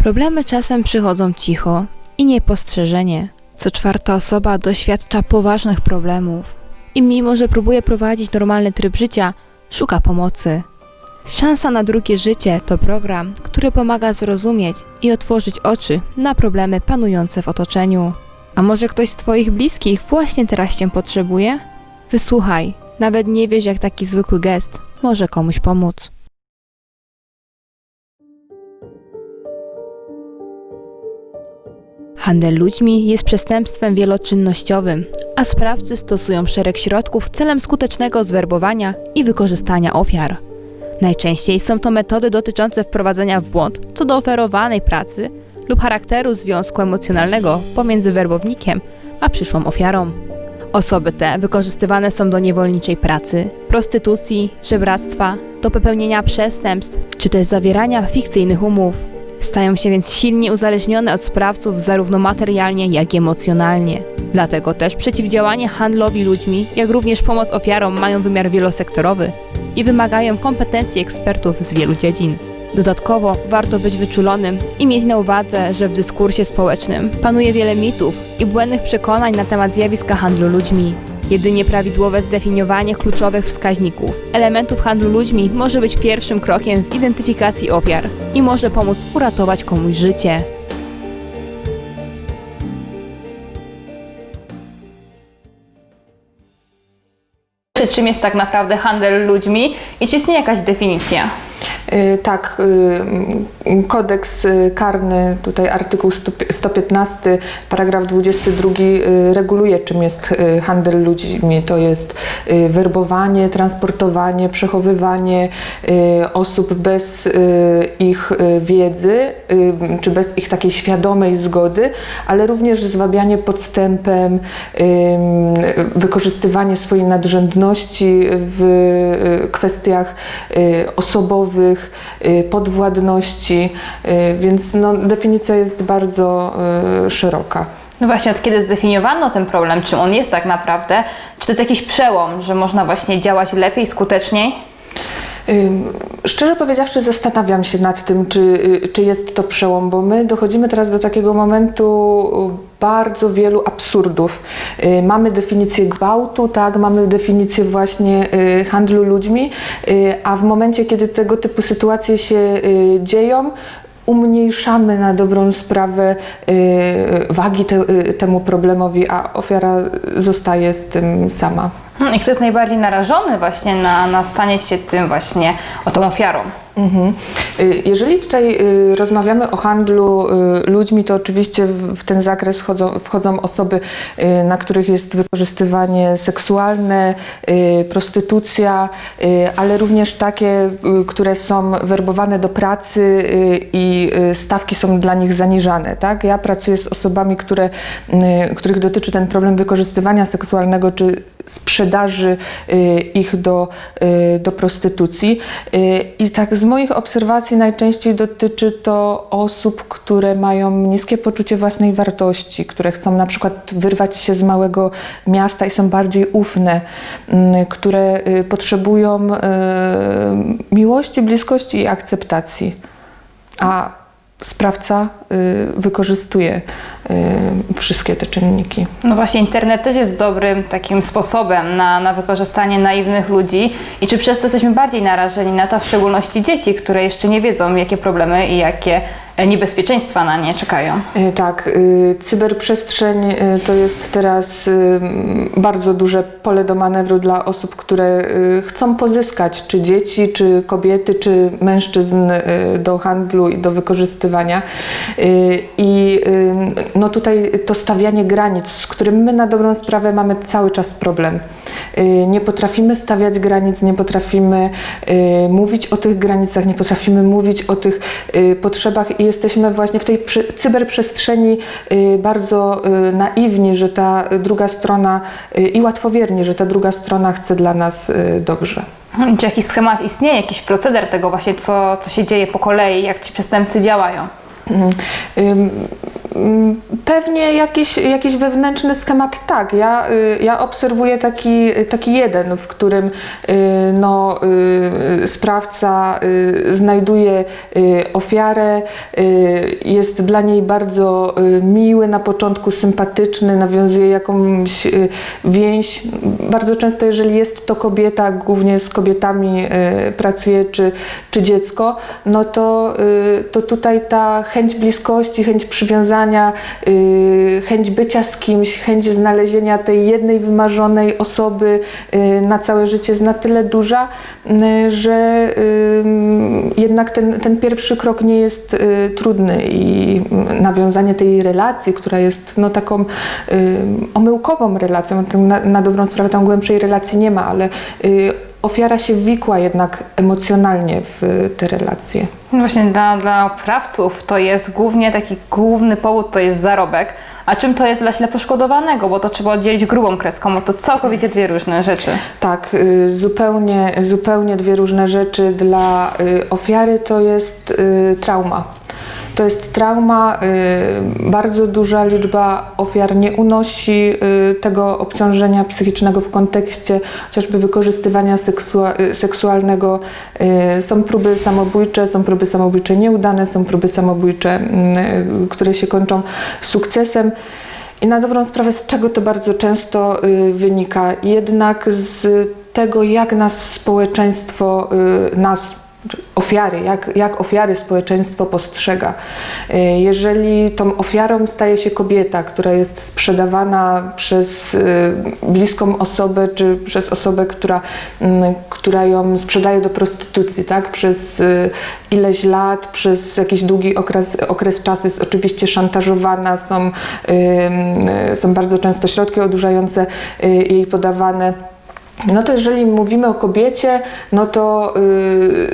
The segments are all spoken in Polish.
Problemy czasem przychodzą cicho i niepostrzeżenie. Co czwarta osoba doświadcza poważnych problemów i mimo, że próbuje prowadzić normalny tryb życia, szuka pomocy. Szansa na drugie życie to program, który pomaga zrozumieć i otworzyć oczy na problemy panujące w otoczeniu. A może ktoś z Twoich bliskich właśnie teraz Cię potrzebuje? Wysłuchaj, nawet nie wiesz, jak taki zwykły gest może komuś pomóc. Handel ludźmi jest przestępstwem wieloczynnościowym, a sprawcy stosują szereg środków celem skutecznego zwerbowania i wykorzystania ofiar. Najczęściej są to metody dotyczące wprowadzenia w błąd co do oferowanej pracy lub charakteru związku emocjonalnego pomiędzy werbownikiem a przyszłą ofiarą. Osoby te wykorzystywane są do niewolniczej pracy, prostytucji, żebractwa, do popełnienia przestępstw czy też zawierania fikcyjnych umów. Stają się więc silnie uzależnione od sprawców zarówno materialnie, jak i emocjonalnie. Dlatego też przeciwdziałanie handlowi ludźmi, jak również pomoc ofiarom mają wymiar wielosektorowy i wymagają kompetencji ekspertów z wielu dziedzin. Dodatkowo warto być wyczulonym i mieć na uwadze, że w dyskursie społecznym panuje wiele mitów i błędnych przekonań na temat zjawiska handlu ludźmi. Jedynie prawidłowe zdefiniowanie kluczowych wskaźników, elementów handlu ludźmi może być pierwszym krokiem w identyfikacji ofiar i może pomóc uratować komuś życie. Czy czym jest tak naprawdę handel ludźmi i czy istnieje jakaś definicja? Y, Tak, y, kodeks y, karny, tutaj artykuł 100 115, paragraf 22 y, reguluje czym jest handel ludźmi. To jest werbowanie, transportowanie, przechowywanie osób bez ich wiedzy, czy bez ich takiej świadomej zgody, ale również zwabianie podstępem, wykorzystywanie swojej nadrzędności w kwestiach osobowych, y, podwładności, y, więc no, definicja jest bardzo y, szeroka. No właśnie, od kiedy zdefiniowano ten problem, czym on jest tak naprawdę? Czy to jest jakiś przełom, że można właśnie działać lepiej, skuteczniej? Szczerze powiedziawszy, zastanawiam się nad tym, czy, y, czy jest to przełom, bo my dochodzimy teraz do takiego momentu y, bardzo wielu absurdów. Y, Mamy definicję gwałtu, tak, mamy definicję właśnie handlu ludźmi, a w momencie, kiedy tego typu sytuacje się dzieją, umniejszamy na dobrą sprawę wagi te, temu problemowi, a ofiara zostaje z tym sama. Hmm, I kto jest najbardziej narażony właśnie na, na stanie się tym właśnie, o tą ofiarą? Mhm. Y, Jeżeli tutaj y, rozmawiamy o handlu y, ludźmi, to oczywiście w ten zakres wchodzą, wchodzą osoby, na których jest wykorzystywanie seksualne, prostytucja, ale również takie, które są werbowane do pracy i stawki są dla nich zaniżane. Tak? Ja pracuję z osobami, które, których dotyczy ten problem wykorzystywania seksualnego czy sprzedaży y, ich do, y, do prostytucji. Y, I tak z moich obserwacji najczęściej dotyczy to osób, które mają niskie poczucie własnej wartości, które chcą na przykład wyrwać się z małego miasta i są bardziej ufne, mm, które potrzebują miłości, bliskości i akceptacji. A sprawca y, wykorzystuje y, wszystkie te czynniki. No właśnie, internet też jest dobrym takim sposobem na, na wykorzystanie naiwnych ludzi. I czy przez to jesteśmy bardziej narażeni na to, w szczególności dzieci, które jeszcze nie wiedzą, jakie problemy i jakie niebezpieczeństwa na nie czekają? Y, Tak, y, cyberprzestrzeń to jest teraz bardzo duże pole do manewru dla osób, które chcą pozyskać czy dzieci, czy kobiety, czy mężczyzn do handlu i do wykorzystywania. I no tutaj to stawianie granic, z którym my na dobrą sprawę mamy cały czas problem. Y, Nie potrafimy stawiać granic, nie potrafimy y, mówić o tych granicach, nie potrafimy mówić o tych y, potrzebach i jesteśmy właśnie w tej cyberprzestrzeni bardzo naiwni, że ta druga strona i łatwowierni, że ta druga strona chce dla nas dobrze. Czy jakiś schemat istnieje, jakiś proceder tego właśnie, co, co się dzieje po kolei, jak ci przestępcy działają? Pewnie jakiś, jakiś wewnętrzny schemat, tak. Ja, y, ja obserwuję taki, taki jeden, w którym y, no, y, sprawca znajduje ofiarę, jest dla niej bardzo miły, na początku sympatyczny, nawiązuje jakąś więź. Bardzo często, jeżeli jest to kobieta, głównie z kobietami pracuje, czy, czy dziecko, no to, to tutaj ta chęć bliskości, chęć przywiązania, y, chęć bycia z kimś, chęć znalezienia tej jednej wymarzonej osoby y, na całe życie jest na tyle duża, y, że jednak ten, ten pierwszy krok nie jest trudny i nawiązanie tej relacji, która jest no, taką omyłkową relacją, na, na dobrą sprawę tam głębszej relacji nie ma, ale ofiara się wikła jednak emocjonalnie w y, te relacje. No Właśnie dla, dla oprawców to jest głównie taki główny powód to jest zarobek. A czym to jest dla źle poszkodowanego? Bo to trzeba oddzielić grubą kreską, bo to całkowicie dwie różne rzeczy. Tak, y, zupełnie, zupełnie dwie różne rzeczy. Dla y, ofiary to jest trauma. To jest trauma, y, bardzo duża liczba ofiar nie unosi y, tego obciążenia psychicznego w kontekście chociażby wykorzystywania y, seksualnego. Są próby samobójcze, są próby samobójcze nieudane, są próby samobójcze, mm, które się kończą sukcesem. I na dobrą sprawę, z czego to bardzo często wynika? Jednak z tego, jak nas społeczeństwo, nas, ofiary, jak, jak ofiary społeczeństwo postrzega. Y, Jeżeli tą ofiarą staje się kobieta, która jest sprzedawana przez y, bliską osobę, czy przez osobę, która, mm, która ją sprzedaje do prostytucji, tak? przez y, ileś lat, przez jakiś długi okres, okres czasu jest oczywiście szantażowana, są, są bardzo często środki odurzające jej podawane. No to jeżeli mówimy o kobiecie, no to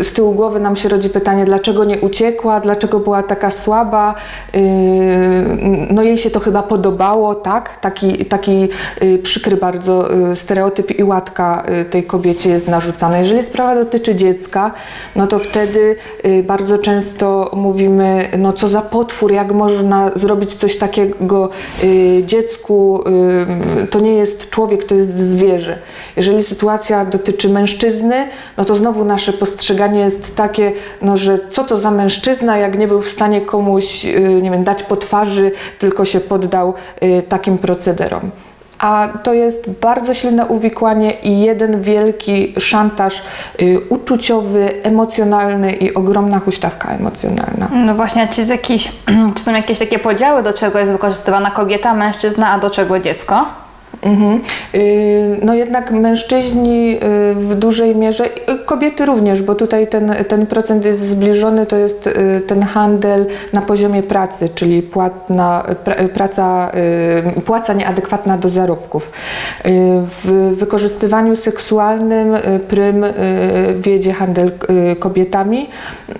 y, z tyłu głowy nam się rodzi pytanie, dlaczego nie uciekła, dlaczego była taka słaba. Y, no jej się to chyba podobało, tak? Taki, taki y, przykry bardzo y, stereotyp i łatka y, tej kobiecie jest narzucana. Jeżeli sprawa dotyczy dziecka, no to wtedy y, bardzo często mówimy, no co za potwór, jak można zrobić coś takiego dziecku, to nie jest człowiek, to jest zwierzę. Jeżeli sytuacja dotyczy mężczyzny, no to znowu nasze postrzeganie jest takie, no, że co to za mężczyzna, jak nie był w stanie komuś, y, nie wiem, dać po twarzy, tylko się poddał y, takim procederom. A to jest bardzo silne uwikłanie i jeden wielki szantaż y, uczuciowy, emocjonalny i ogromna huśtawka emocjonalna. No właśnie, czy, jakiś, czy są jakieś takie podziały, do czego jest wykorzystywana kobieta, mężczyzna, a do czego dziecko? Mhm. Y, No jednak mężczyźni y, w dużej mierze, kobiety również, bo tutaj ten, ten procent jest zbliżony, to jest y, ten handel na poziomie pracy, czyli płatna, pra, praca, płaca nieadekwatna do zarobków. W wykorzystywaniu seksualnym prym wiedzie handel kobietami,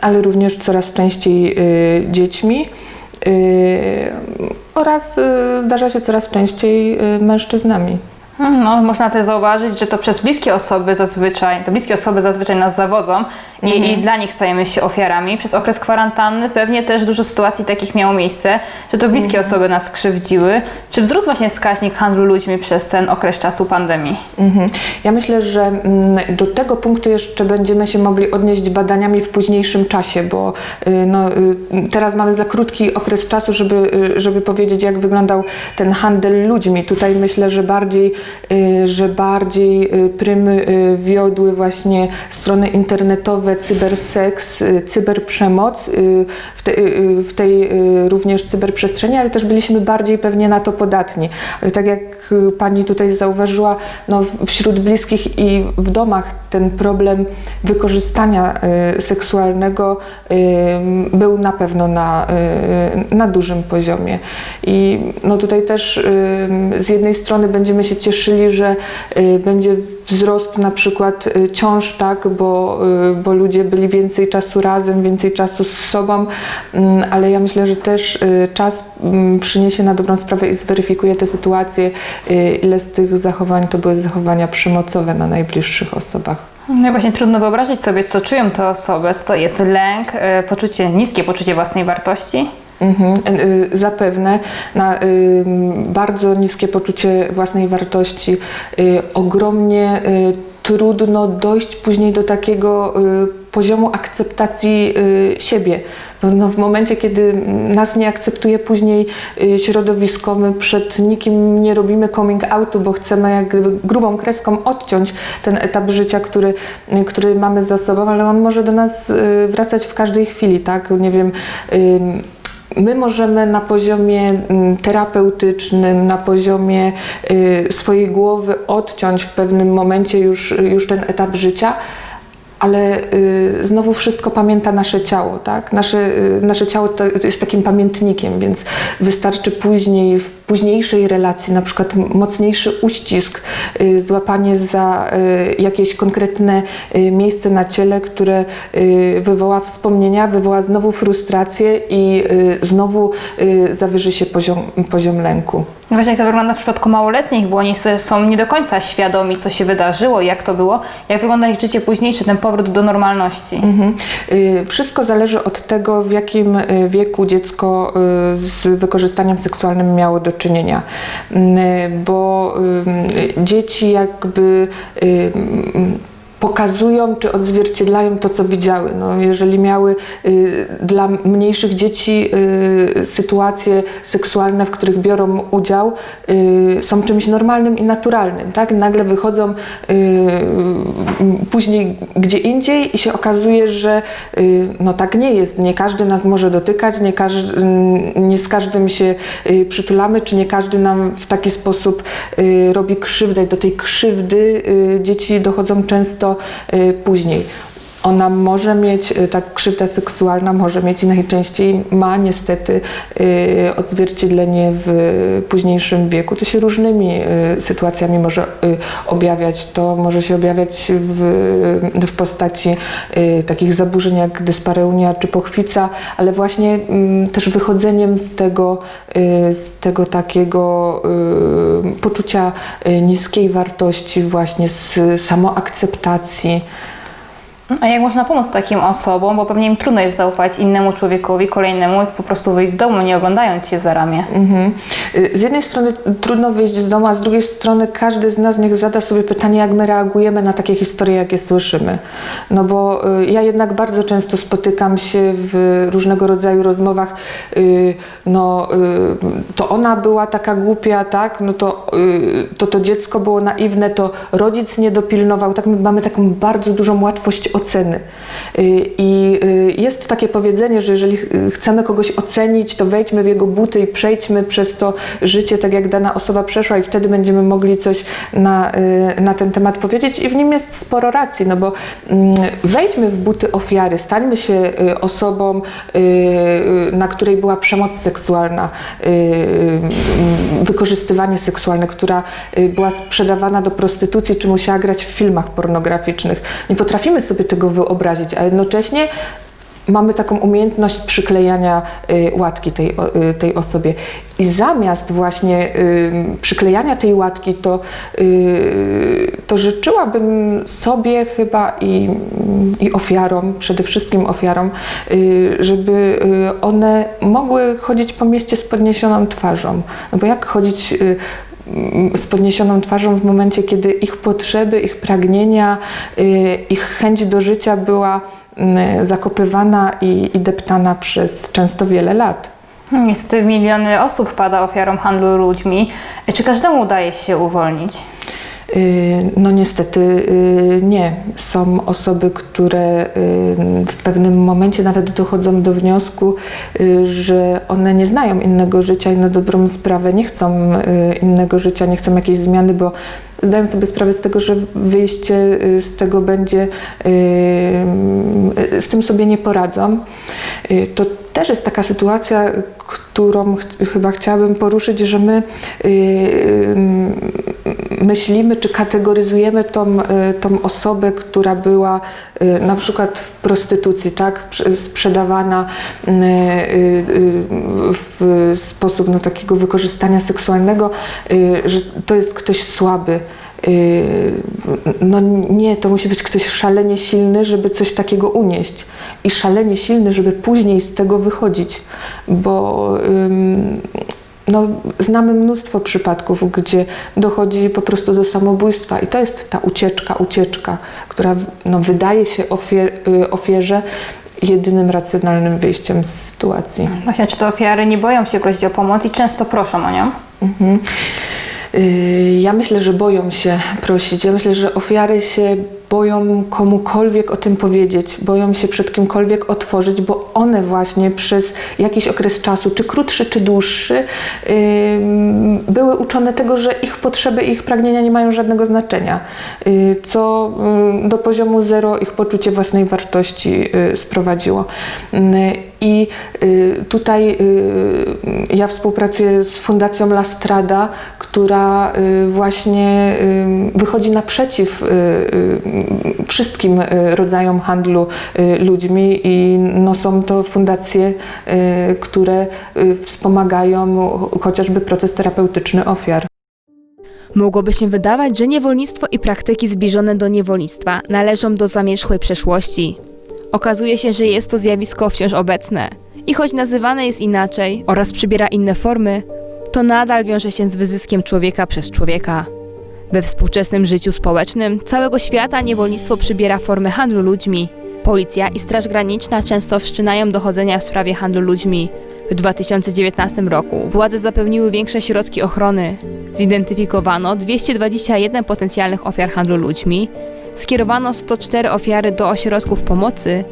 ale również coraz częściej dziećmi. Yy, oraz yy, zdarza się coraz częściej yy, mężczyznami. No, można też zauważyć, że to przez bliskie osoby zazwyczaj, te bliskie osoby zazwyczaj nas zawodzą i, i dla nich stajemy się ofiarami. Przez okres kwarantanny pewnie też dużo sytuacji takich miało miejsce, że to bliskie osoby nas skrzywdziły. Czy wzrósł właśnie wskaźnik handlu ludźmi przez ten okres czasu pandemii? Mhm. Ja myślę, że mm, do tego punktu jeszcze będziemy się mogli odnieść badaniami w późniejszym czasie, bo y, no, y, teraz mamy za krótki okres czasu, żeby, y, żeby powiedzieć, jak wyglądał ten handel ludźmi. Tutaj myślę, że bardziej, że bardziej prym wiodły właśnie strony internetowe, cyberseks, y, cyberprzemoc y, w, te, y, w tej również cyberprzestrzeni, ale też byliśmy bardziej pewnie na to podatni. Ale tak jak pani tutaj zauważyła, no, wśród bliskich i w domach ten problem wykorzystania seksualnego był na pewno na, na dużym poziomie. I no, tutaj też z jednej strony będziemy się cieszyli, że będzie wzrost na przykład y, ciąż, tak, bo, y, bo ludzie byli więcej czasu razem, więcej czasu z sobą, mm, ale ja myślę, że też y, czas mm, przyniesie na dobrą sprawę i zweryfikuje tę sytuację, y, ile z tych zachowań to były zachowania przemocowe na najbliższych osobach. No właśnie trudno wyobrazić sobie, co czują te osoby, co to jest lęk, poczucie, niskie poczucie własnej wartości. Mhm, y, Zapewne na y, bardzo niskie poczucie własnej wartości, y, ogromnie y, trudno dojść później do takiego y, poziomu akceptacji y, siebie. No, no w momencie, kiedy nas nie akceptuje później y, środowisko, my przed nikim nie robimy coming outu, bo chcemy jak gdyby grubą kreską odciąć ten etap życia, który, y, który mamy za sobą, ale on może do nas y, wracać w każdej chwili, tak? Nie wiem, ym, My możemy na poziomie mm, terapeutycznym, na poziomie y, swojej głowy odciąć w pewnym momencie już, już ten etap życia, ale y, znowu wszystko pamięta nasze ciało, tak? Nasze, y, nasze ciało to jest takim pamiętnikiem, więc wystarczy później, w późniejszej relacji, na przykład mocniejszy uścisk, y, złapanie za y, jakieś konkretne y, miejsce na ciele, które y, wywoła wspomnienia, wywoła znowu frustrację i znowu zawyży się poziom, poziom lęku. Właśnie jak to wygląda w przypadku małoletnich, bo oni są nie do końca świadomi, co się wydarzyło, jak to było, jak wygląda ich życie późniejsze, ten powrót do normalności. Mhm. Y, Wszystko zależy od tego, w jakim y, wieku dziecko y, z wykorzystaniem seksualnym miało do czynienia. Bo dzieci jakby pokazują czy odzwierciedlają to, co widziały. No, jeżeli miały y, dla mniejszych dzieci y, sytuacje seksualne, w których biorą udział, y, są czymś normalnym i naturalnym. Tak? Nagle wychodzą y, później gdzie indziej i się okazuje, że y, no tak nie jest. Nie każdy nas może dotykać, nie, każdy, nie z każdym się y, przytulamy, czy nie każdy nam w taki sposób robi krzywdę. Do tej krzywdy dzieci dochodzą często y, później. Ona może mieć, y, ta krzywda seksualna może mieć i najczęściej ma niestety y, odzwierciedlenie w późniejszym wieku. To się różnymi y, sytuacjami może objawiać. To może się objawiać w, w postaci takich zaburzeń jak dyspareunia czy pochwica, ale właśnie mm, też wychodzeniem z tego, z tego takiego poczucia niskiej wartości, właśnie z samoakceptacji. A jak można pomóc takim osobom, bo pewnie im trudno jest zaufać innemu człowiekowi, kolejnemu i po prostu wyjść z domu, nie oglądając się za ramię. Mhm. Y, Z jednej strony trudno wyjść z domu, a z drugiej strony każdy z nas niech zada sobie pytanie, jak my reagujemy na takie historie, jakie słyszymy. No bo y, ja jednak bardzo często spotykam się w różnego rodzaju rozmowach, y, no to ona była taka głupia, tak, no to to, to dziecko było naiwne, to rodzic nie dopilnował, tak my mamy taką bardzo dużą łatwość oceny. Y, I y, jest takie powiedzenie, że jeżeli ch- chcemy kogoś ocenić, to wejdźmy w jego buty i przejdźmy przez to życie, tak jak dana osoba przeszła, i wtedy będziemy mogli coś na, y, na ten temat powiedzieć. I w nim jest sporo racji, no bo mm, wejdźmy w buty ofiary, stańmy się osobą, na której była przemoc seksualna, wykorzystywanie seksualne, która była sprzedawana do prostytucji, czy musiała grać w filmach pornograficznych. Nie potrafimy sobie tego wyobrazić, a jednocześnie mamy taką umiejętność przyklejania y, łatki tej, y, tej osobie. I zamiast właśnie y, przyklejania tej łatki, to, to życzyłabym sobie chyba i, i ofiarom, przede wszystkim ofiarom, żeby one mogły chodzić po mieście z podniesioną twarzą. No bo jak chodzić z podniesioną twarzą w momencie, kiedy ich potrzeby, ich pragnienia, y, ich chęć do życia była mm, zakopywana i, i deptana przez często wiele lat. Niestety miliony osób pada ofiarą handlu ludźmi. Czy każdemu udaje się uwolnić? Y, No niestety y, nie. Są osoby, które y, w pewnym momencie nawet dochodzą do wniosku, że one nie znają innego życia i na dobrą sprawę nie chcą innego życia, nie chcą jakiejś zmiany, bo zdają sobie sprawę z tego, że wyjście z tego będzie, z tym sobie nie poradzą. To też jest taka sytuacja, którą ch- chyba chciałabym poruszyć, że my myślimy czy kategoryzujemy tą, y, tą osobę, która była y, na przykład w prostytucji, tak, Prze- sprzedawana y, w sposób no, takiego wykorzystania seksualnego, że to jest ktoś słaby. no nie, to musi być ktoś szalenie silny, żeby coś takiego unieść i szalenie silny, żeby później z tego wychodzić, bo no, znamy mnóstwo przypadków, gdzie dochodzi po prostu do samobójstwa i to jest ta ucieczka, ucieczka, która no, wydaje się ofier, y, ofierze jedynym racjonalnym wyjściem z sytuacji. Właśnie, czy te ofiary nie boją się prosić o pomoc i często proszą o nią? Mhm. Y, Ja myślę, że boją się prosić. Ja myślę, że ofiary się boją komukolwiek o tym powiedzieć, boją się przed kimkolwiek otworzyć, bo one właśnie przez jakiś okres czasu, czy krótszy, czy dłuższy, ym, były uczone tego, że ich potrzeby ich pragnienia nie mają żadnego znaczenia, y, co ym, do poziomu zero ich poczucie własnej wartości y, sprowadziło. I y, tutaj y, ja współpracuję z Fundacją La Strada, która y, właśnie wychodzi naprzeciw wszystkim rodzajom handlu ludźmi i no, są to fundacje, które wspomagają chociażby proces terapeutyczny ofiar. Mogłoby się wydawać, że niewolnictwo i praktyki zbliżone do niewolnictwa należą do zamierzchłej przeszłości. Okazuje się, że jest to zjawisko wciąż obecne i choć nazywane jest inaczej oraz przybiera inne formy, to nadal wiąże się z wyzyskiem człowieka przez człowieka. We współczesnym życiu społecznym całego świata niewolnictwo przybiera formę handlu ludźmi. Policja i Straż Graniczna często wszczynają dochodzenia w sprawie handlu ludźmi. W 2019 roku władze zapewniły większe środki ochrony. Zidentyfikowano 221 potencjalnych ofiar handlu ludźmi, skierowano 104 ofiary do ośrodków pomocy.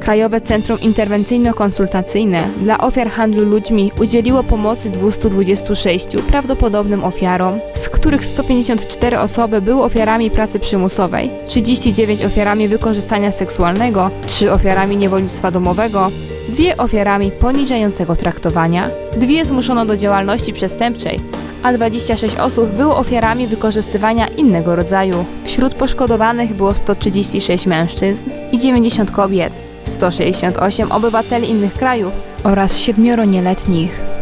Krajowe Centrum Interwencyjno-Konsultacyjne dla ofiar handlu ludźmi udzieliło pomocy 226 prawdopodobnym ofiarom, z których 154 osoby były ofiarami pracy przymusowej, 39 ofiarami wykorzystania seksualnego, 3 ofiarami niewolnictwa domowego, dwie ofiarami poniżającego traktowania, dwie zmuszono do działalności przestępczej, a 26 osób było ofiarami wykorzystywania innego rodzaju. Wśród poszkodowanych było 136 mężczyzn i 90 kobiet, 168 obywateli innych krajów oraz siedmioro nieletnich.